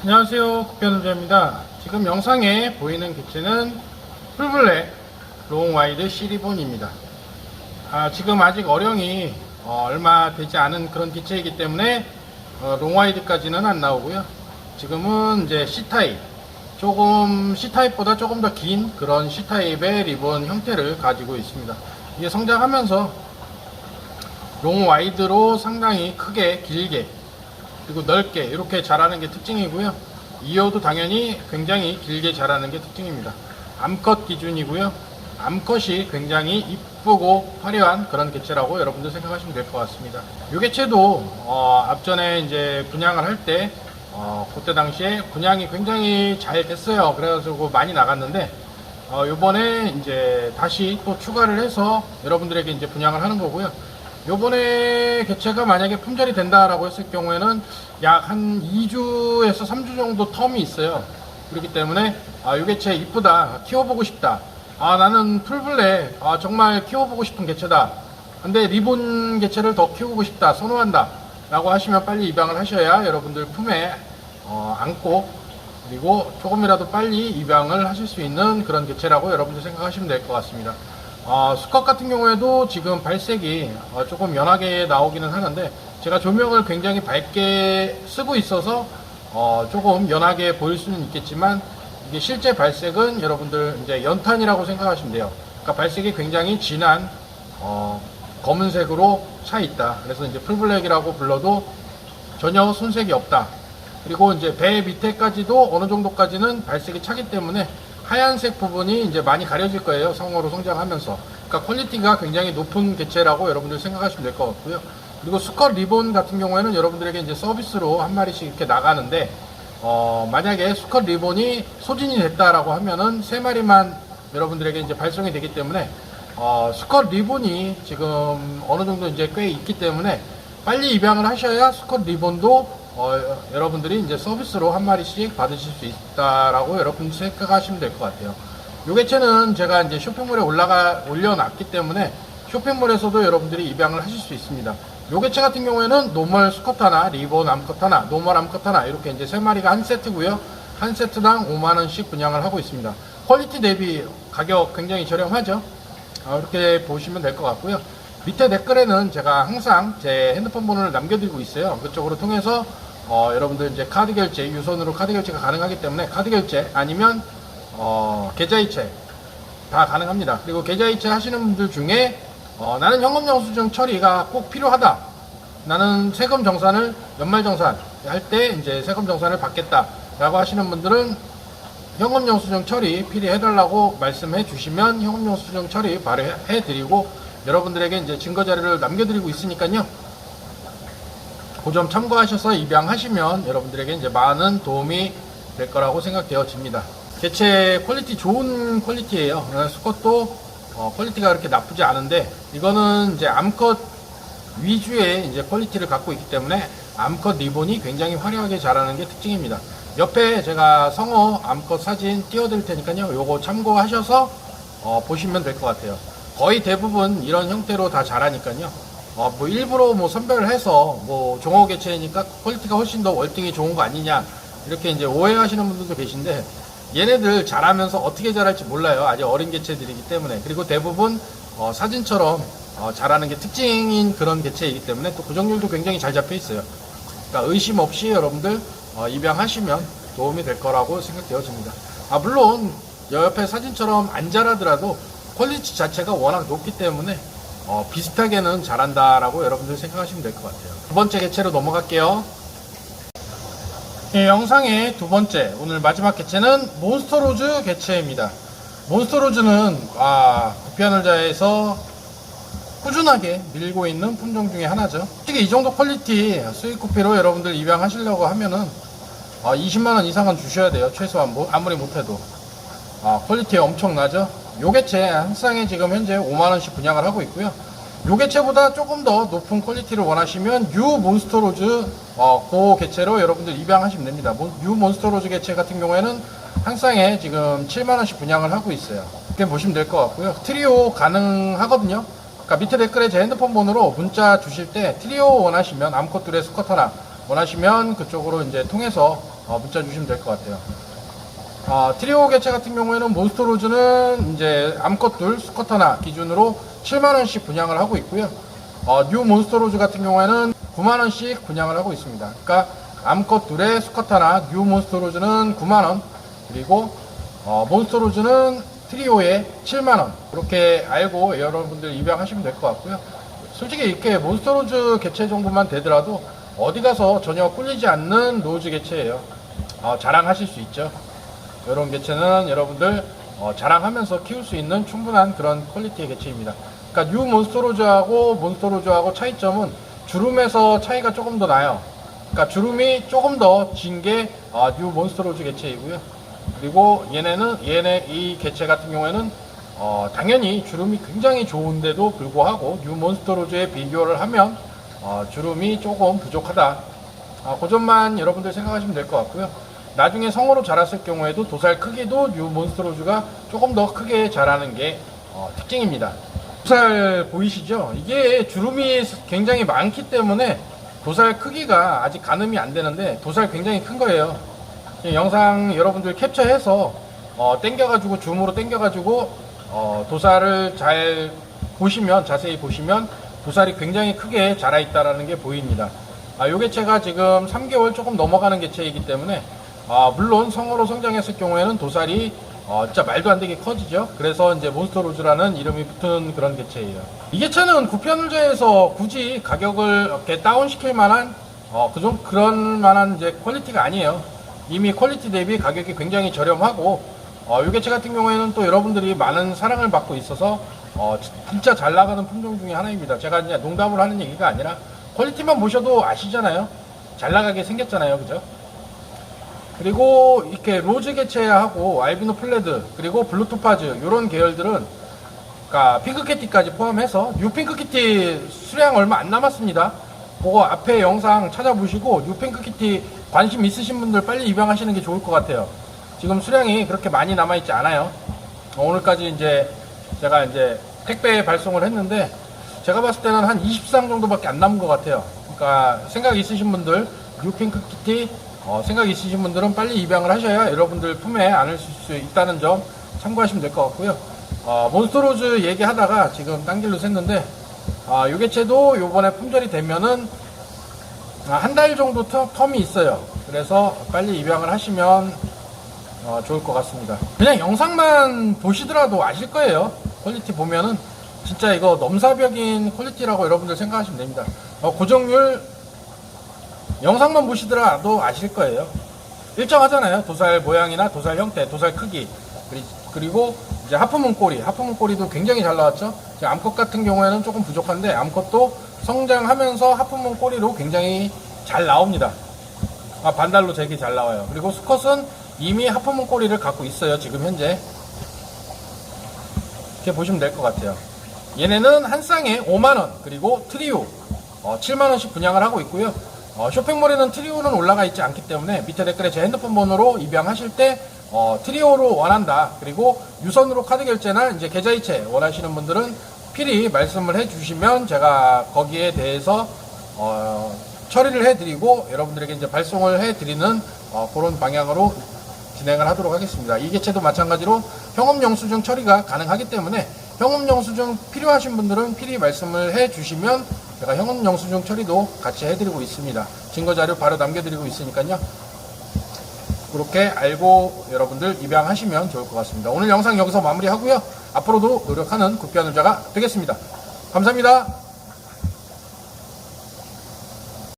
안녕하세요. 국변우자입니다. 지금 영상에 보이는 개체는 풀블랙 롱와이드 시리본입니다. 아, 지금 아직 어령이 어, 얼마 되지 않은 그런 개체이기 때문에 어, 롱와이드까지는 안 나오고요. 지금은 이제 C타입. 조금 C타입보다 조금 더 긴 그런 C타입의 리본 형태를 가지고 있습니다. 이게 성장하면서 롱와이드로 상당히 크게 길게 그리고 넓게 이렇게 자라는 게 특징이고요. 이어도 당연히 굉장히 길게 자라는 게 특징입니다. 암컷 기준이고요. 암컷이 굉장히 이쁘고 화려한 그런 개체라고 여러분들 생각하시면 될 것 같습니다. 이 개체도 어, 앞전에 이제 분양을 할때 어, 그때 당시에 분양이 굉장히 잘 됐어요. 그래가지고 많이 나갔는데 어, 요번에 이제 다시 또 추가를 해서 여러분들에게 이제 분양을 하는 거고요. 요번에 개체가 만약에 품절이 된다라고 했을 경우에는 약 한 2주에서 3주 정도 텀이 있어요. 그렇기 때문에 아, 요 개체 이쁘다. 키워보고 싶다. 아, 나는 풀블랙. 아, 정말 키워보고 싶은 개체다. 근데 리본 개체를 더 키우고 싶다. 선호한다. 라고 하시면 빨리 입양을 하셔야 여러분들 품에 어, 안고 그리고 조금이라도 빨리 입양을 하실 수 있는 그런 개체라고 여러분들 생각하시면 될 것 같습니다. 어, 수컷 같은 경우에도 지금 발색이 어, 조금 연하게 나오기는 하는데 제가 조명을 굉장히 밝게 쓰고 있어서 어, 조금 연하게 보일 수는 있겠지만 이게 실제 발색은 여러분들 이제 연탄이라고 생각하시면 돼요. 그러니까 발색이 굉장히 진한 어, 검은색으로 차 있다. 그래서 이제 풀블랙이라고 불러도 전혀 손색이 없다. 그리고 이제 배 밑에까지도 어느 정도까지는 발색이 차기 때문에 하얀색 부분이 이제 많이 가려질 거예요. 성어로 성장하면서. 그러니까 퀄리티가 굉장히 높은 개체라고 여러분들 생각하시면 될 것 같고요. 그리고 수컷 리본 같은 경우에는 여러분들에게 이제 서비스로 한 마리씩 이렇게 나가는데, 어, 만약에 수컷 리본이 소진이 됐다라고 하면은 세 마리만 여러분들에게 이제 발송이 되기 때문에, 어, 수컷 리본이 지금 어느 정도 이제 꽤 있기 때문에 빨리 입양을 하셔야 수컷 리본도 어, 여러분들이 이제 서비스로 한 마리씩 받으실 수 있다라고 여러분 생각하시면 될 것 같아요. 요 개체는 제가 이제 쇼핑몰에 올라가 올려놨기 때문에 쇼핑몰에서도 여러분들이 입양을 하실 수 있습니다. 요 개체 같은 경우에는 노멀 스컷 하나, 리본 암컷 하나, 노멀 암컷 하나 이렇게 이제 세 마리가 한 세트고요. 한 세트당 5만 원씩 분양을 하고 있습니다. 퀄리티 대비 가격 굉장히 저렴하죠. 어, 이렇게 보시면 될 것 같고요. 밑에 댓글에는 제가 항상 제 핸드폰 번호를 남겨드리고 있어요. 그쪽으로 통해서 어, 여러분들 이제 카드 결제, 유선으로 카드 결제가 가능하기 때문에 카드 결제 아니면 어, 계좌이체 다 가능합니다. 그리고 계좌이체 하시는 분들 중에 어, 나는 현금영수증 처리가 꼭 필요하다. 나는 세금 정산을 연말 정산 할 때 이제 세금 정산을 받겠다라고 하시는 분들은 현금영수증 처리 필요해달라고 말씀해 주시면 현금영수증 처리 바로 해- 해드리고 여러분들에게 이제 증거 자료를 남겨드리고 있으니까요. 그 점 참고하셔서 입양하시면 여러분들에게 이제 많은 도움이 될 거라고 생각되어집니다. 개체 퀄리티 좋은 퀄리티예요. 어, 수컷도 어, 퀄리티가 그렇게 나쁘지 않은데 이거는 이제 암컷 위주의 이제 퀄리티를 갖고 있기 때문에 암컷 리본이 굉장히 화려하게 자라는 게 특징입니다. 옆에 제가 성어 암컷 사진 띄워드릴 테니까요. 요거 참고하셔서 어, 보시면 될 것 같아요. 거의 대부분 이런 형태로 다 자라니까요. 어, 뭐 일부러 뭐 선별을 해서 뭐 종어 개체니까 퀄리티가 훨씬 더 월등히 좋은 거 아니냐 이렇게 이제 오해하시는 분들도 계신데 얘네들 자라면서 어떻게 자랄지 몰라요. 아직 어린 개체들이기 때문에 그리고 대부분 어, 사진처럼 어, 자라는 게 특징인 그런 개체이기 때문에 또 구정률도 굉장히 잘 잡혀 있어요. 그러니까 의심 없이 여러분들 어, 입양하시면 도움이 될 거라고 생각되어집니다. 아 물론 옆에 사진처럼 안 자라더라도 퀄리티 자체가 워낙 높기 때문에 어, 비슷하게는 자란다라고 여러분들 생각하시면 될 것 같아요. 두 번째 개체로 넘어갈게요. 예, 영상의 두 번째 오늘 마지막 개체는 몬스터로즈 개체입니다. 몬스터로즈는 아, 구피아놀자에서 꾸준하게 밀고 있는 품종 중에 하나죠. 솔직히 이 정도 퀄리티 수입 쿠피로 여러분들 입양하시려고 하면은 아, 20만원 이상은 주셔야 돼요. 최소한 뭐, 아무리 못해도. 아, 퀄리티 엄청나죠? 요 개체 한 쌍에 지금 현재 5만원씩 분양을 하고 있고요. 요 개체보다 조금 더 높은 퀄리티를 원하시면 유 몬스터로즈 어, 그 개체로 여러분들 입양하시면 됩니다. 몬- 유 몬스터로즈 개체 같은 경우에는 한 쌍에 지금 7만원씩 분양을 하고 있어요. 이렇게 보시면 될 것 같고요. 트리오 가능하거든요. 그러니까 밑에 댓글에 제 핸드폰 번호로 문자 주실 때 트리오 원하시면 암컷 둘의 수컷 하나 원하시면 그쪽으로 이제 통해서 어, 문자 주시면 될 것 같아요. 어, 트리오 개체 같은 경우에는 몬스터로즈는 이제 암컷둘 스쿼터나 기준으로 7만원씩 분양을 하고 있고요. 어, 뉴 몬스터로즈 같은 경우에는 9만원씩 분양을 하고 있습니다. 그러니까 암컷둘의 스쿼터나 뉴 몬스터로즈는 9만원, 그리고 어, 몬스터로즈는 트리오에 7만원. 그렇게 알고 여러분들 입양하시면 될 것 같고요. 솔직히 이렇게 몬스터로즈 개체 정도만 되더라도 어디 가서 전혀 꿀리지 않는 로즈 개체예요. 어, 자랑하실 수 있죠. 이런 개체는 여러분들 어, 자랑하면서 키울 수 있는 충분한 그런 퀄리티의 개체입니다. 그러니까 뉴 몬스터로즈하고 몬스터로즈하고 차이점은 주름에서 차이가 조금 더 나요. 그러니까 주름이 조금 더 진게 어, 뉴 몬스터로즈 개체이고요. 그리고 얘네는 얘네 이 개체 같은 경우에는 어, 당연히 주름이 굉장히 좋은데도 불구하고 뉴 몬스터로즈에 비교를 하면 어, 주름이 조금 부족하다. 어, 그 점만 여러분들 생각하시면 될 것 같고요. 나중에 성으로 자랐을 경우에도 도살 크기도 뉴 몬스터로즈가 조금 더 크게 자라는 게 어, 특징입니다. 도살 보이시죠? 이게 주름이 굉장히 많기 때문에 도살 크기가 아직 가늠이 안 되는데 도살 굉장히 큰 거예요. 이 영상 여러분들 캡처해서 어, 땡겨가지고 줌으로 땡겨가지고 어, 도살을 잘 보시면 자세히 보시면 도살이 굉장히 크게 자라 있다라는 게 보입니다. 아, 요 개체가 지금 3개월 조금 넘어가는 개체이기 때문에 아, 물론 성으로 성장했을 경우에는 도살이 어, 진짜 말도 안 되게 커지죠. 그래서 이제 몬스터 로즈라는 이름이 붙은 그런 개체예요. 이 개체는 구편을제에서 굳이 가격을 이렇게 다운시킬 만한 어, 그좀 그런 만한 이제 퀄리티가 아니에요. 이미 퀄리티 대비 가격이 굉장히 저렴하고 어, 이 개체 같은 경우에는 또 여러분들이 많은 사랑을 받고 있어서 어, 지- 진짜 잘 나가는 품종 중에 하나입니다. 제가 이제 농담을 하는 얘기가 아니라 퀄리티만 보셔도 아시잖아요. 잘 나가게 생겼잖아요. 그죠? 그리고 이렇게 로즈 개체하고 알비노 플레드 그리고 블루토파즈 이런 계열들은 그러니까 핑크캐티까지 포함해서 뉴 핑크캐티 수량 얼마 안 남았습니다. 그거 앞에 영상 찾아보시고 뉴 핑크캐티 관심 있으신 분들 빨리 입양하시는 게 좋을 것 같아요. 지금 수량이 그렇게 많이 남아있지 않아요. 어, 오늘까지 이제 제가 이제 택배 발송을 했는데 제가 봤을 때는 한 20상 정도밖에 안 남은 것 같아요. 그러니까 생각 있으신 분들 뉴 핑크캐티 어, 생각 있으신 분들은 빨리 입양을 하셔야 여러분들 품에 안을 수 있다는 점 참고하시면 될 것 같고요. 어, 몬스터로즈 얘기하다가 지금 딴 길로 샜는데 아, 요 개체도 요번에 품절이 되면은 아, 한달 정도 터, 텀이 있어요. 그래서 빨리 입양을 하시면 어, 좋을 것 같습니다. 그냥 영상만 보시더라도 아실 거예요. 퀄리티 보면은 진짜 이거 넘사벽인 퀄리티라고 여러분들 생각하시면 됩니다. 어, 고정률 영상만 보시더라도 아실 거예요. 일정하잖아요. 도살 모양이나 도살 형태, 도살 크기. 그리- 그리고 이제 하프문 꼬리. 하프문 꼬리도 굉장히 잘 나왔죠. 암컷 같은 경우에는 조금 부족한데 암컷도 성장하면서 하프문 꼬리로 굉장히 잘 나옵니다. 아, 반달로 되게 잘 나와요. 그리고 수컷은 이미 하프문 꼬리를 갖고 있어요. 지금 현재. 이렇게 보시면 될 것 같아요. 얘네는 한 쌍에 5만원, 그리고 트리오, 어, 7만원씩 분양을 하고 있고요. 어, 쇼핑몰에는 트리오는 올라가 있지 않기 때문에 밑에 댓글에 제 핸드폰 번호로 입양하실 때 어, 트리오로 원한다. 그리고 유선으로 카드 결제나 이제 계좌이체 원하시는 분들은 필히 말씀을 해주시면 제가 거기에 대해서 어, 처리를 해드리고 여러분들에게 이제 발송을 해드리는 어, 그런 방향으로 진행을 하도록 하겠습니다. 이 개체도 마찬가지로 형업 영수증 처리가 가능하기 때문에 형업 영수증 필요하신 분들은 필히 말씀을 해 주시면 제가 형업 영수증 처리도 같이 해드리고 있습니다. 증거 자료 바로 남겨드리고 있으니까요. 그렇게 알고 여러분들 입양하시면 좋을 것 같습니다. 오늘 영상 여기서 마무리하고요. 앞으로도 노력하는 국비하는 자가 되겠습니다. 감사합니다.